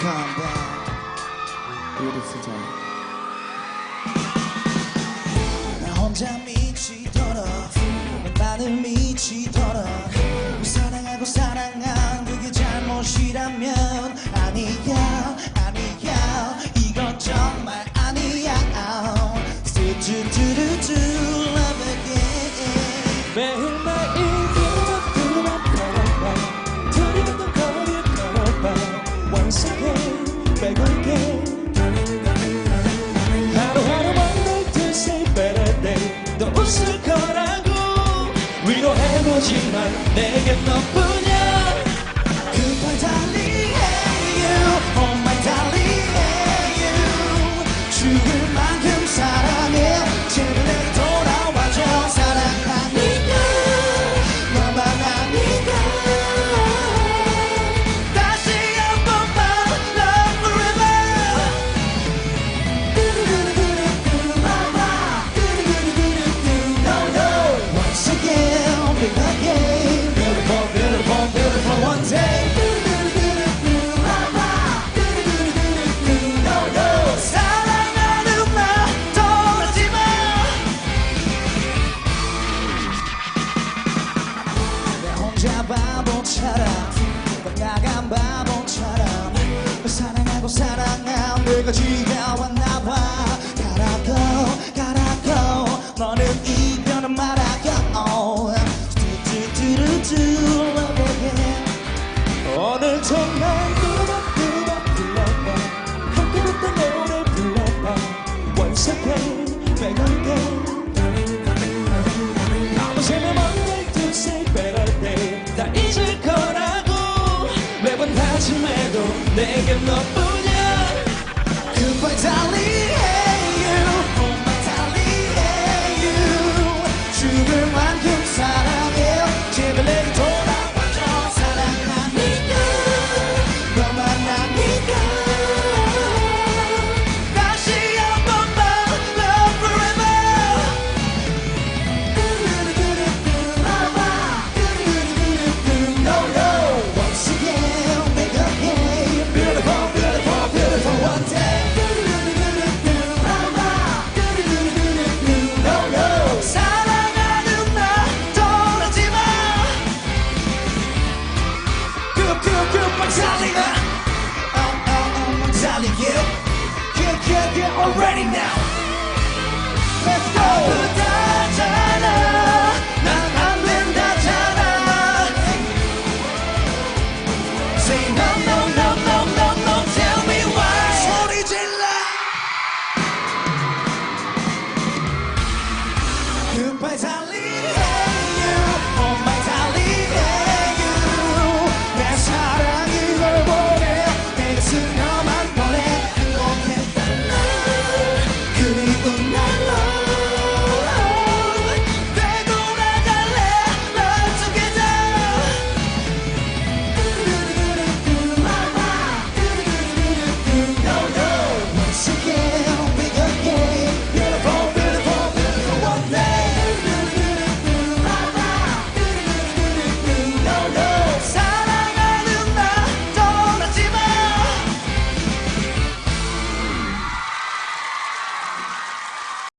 come back 이랬을 때. 나 혼자 미치도록 내 맘을 미치도록 최고지만 내겐 너뿐이야 Goodbye darling, hey you, oh my darling 혼자 바보처럼 막 나간 바보처럼 사랑하고 사랑한 늙어지가 왔나봐. 내겐 너뿐이야 Goodbye darling Ready now. Let's go. Goodbye time.